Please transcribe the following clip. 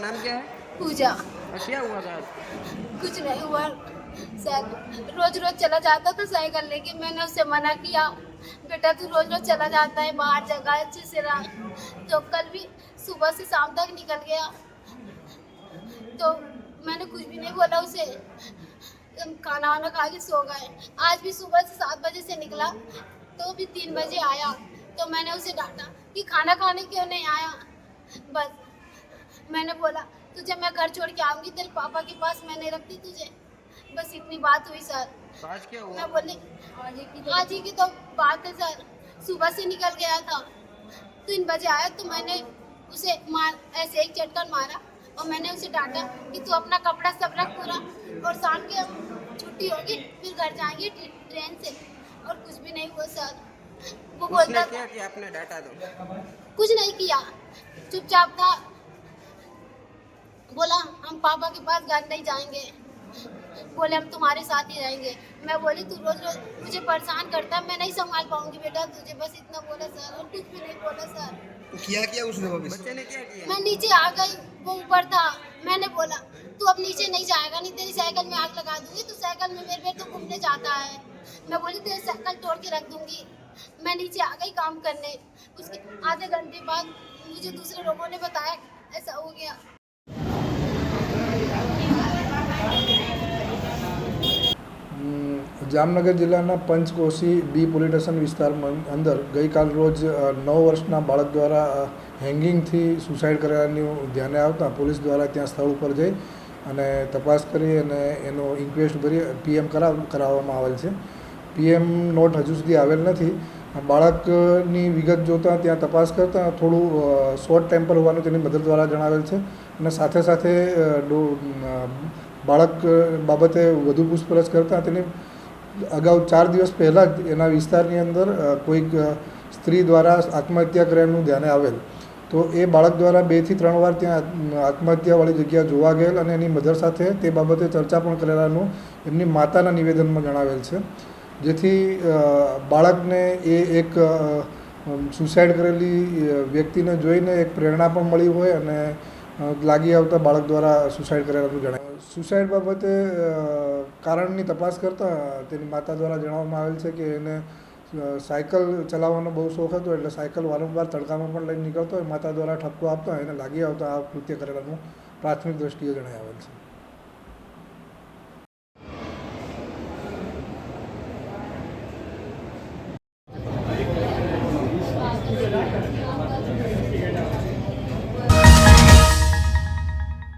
नाम क्या है? पूजा। क्या हुआ था। कुछ नहीं हुआ। साइकिल रोज रोज चला जाता था साइकिल लेके मैंने उससे मना किया। बेटा तू रोज रोज चला जाता है बाहर जगह अच्छे से रहा। तो कल भी सुबह से शाम तक निकल गया। तो मैंने कुछ भी नहीं बोला उसे। खाना वाना खा के सो गए। आज भी सुबह से सात बजे से निकला। तो भी तीन बजे आया। तो मैंने उसे डांटा कि खाना खाने क्यों नहीं आया? बस मैंने बोला तुझे मैं घर छोड़ के आऊँगी तेरे पापा के पास मैं नहीं रखती तुझे। बस इतनी बात हुई सर। तो आज क्या हुआ? मैं बोली आज ही की तो बात है सर। सुबह से निकल गया था। तीन बजे आया तो मैंने उसे मार ऐसे एक चटकन मारा और मैंने उसे डांटा कि तू अपना कपड़ा सब रख पूरा और शाम के छुट्टी होगी फिर घर जाएँगे ट्रेन से। और कुछ भी नहीं हुआ सर। वो बोलता क्या किया? आपने डाटा दो कुछ नहीं किया। चुपचाप था बोला हम पापा के पास घर नहीं जाएँगे। बोले हम तुम्हारे साथ ही रहेंगे। मैं बोली तू रोज रोज मुझे परेशान करता है मैं नहीं संभाल पाऊँगी बेटा तुझे बस इतना बोला सर और कुछ भी नहीं बोला सर। तो किया क्या उसने बच्चे ने क्या किया? मैं नीचे आ गई वो ऊपर था। मैंने बोला तू अब नीचे नहीं जाएगा नहीं तेरी साइकिल में आग लगा दूँगी तू साइकिल में मेरे बेटे घूमने जाता है। मैं बोली तेरी साइकिल तोड़ के रख दूँगी। मैं नीचे आ गई काम करने। उसके आधे घंटे बाद मुझे दूसरे लोगों ने बताया ऐसा हो गया। જામનગર જિલ્લાના પંચકોશી બી પોલીટેશન વિસ્તારમાં અંદર ગઈકાલ રોજ નવ વર્ષના બાળક દ્વારા હેંગિંગથી સુસાઇડ કરેલાનું ધ્યાને આવતા પોલીસ દ્વારા ત્યાં સ્થળ ઉપર જઈ અને તપાસ કરી અને એનો ઇન્ક્વેસ્ટ ભરી પીએમ કરાવ, કરાવવામાં આવેલ છે. પીએમ નોટ હજુ સુધી આવેલ નથી. બાળકની વિગત જોતાં ત્યાં તપાસ કરતાં થોડું શોર્ટ ટેમ્પર હોવાનું તેની મદદ દ્વારા જણાવેલ છે અને સાથે સાથે બાળક બાબતે વધુ પૂછપરછ કરતાં તેની અગાઉ ચાર દિવસ પહેલાં જ એના વિસ્તારની અંદર કોઈક સ્ત્રી દ્વારા આત્મહત્યા કર્યાનું ધ્યાને આવેલ. તો એ બાળક દ્વારા બેથી ત્રણ વાર ત્યાં આત્મહત્યાવાળી જગ્યા જોવા ગયેલ અને એની મધર સાથે તે બાબતે ચર્ચા પણ કરેલાનું એમની માતાના નિવેદનમાં જણાવેલ છે. જેથી બાળકને એ એક સુસાઇડ કરેલી વ્યક્તિને જોઈને એક પ્રેરણા પણ મળી હોય અને લાગી આવતા બાળક દ્વારા સુસાઇડ કરેલાનું જણાવ્યું સુસાઇડ બાબતે કારણની તપાસ કરતાં તેની માતા દ્વારા જણાવવામાં આવેલ છે કે એને સાયકલ ચલાવવાનો બહુ શોખ હતો એટલે સાયકલ વારંવાર તડકામાં પણ લઈને નીકળતો હોય, માતા દ્વારા ઠપકો આપતા એને લાગી આવતા આ કૃત્ય કરેલાનું પ્રાથમિક દ્રષ્ટિએ જણાવેલ છે.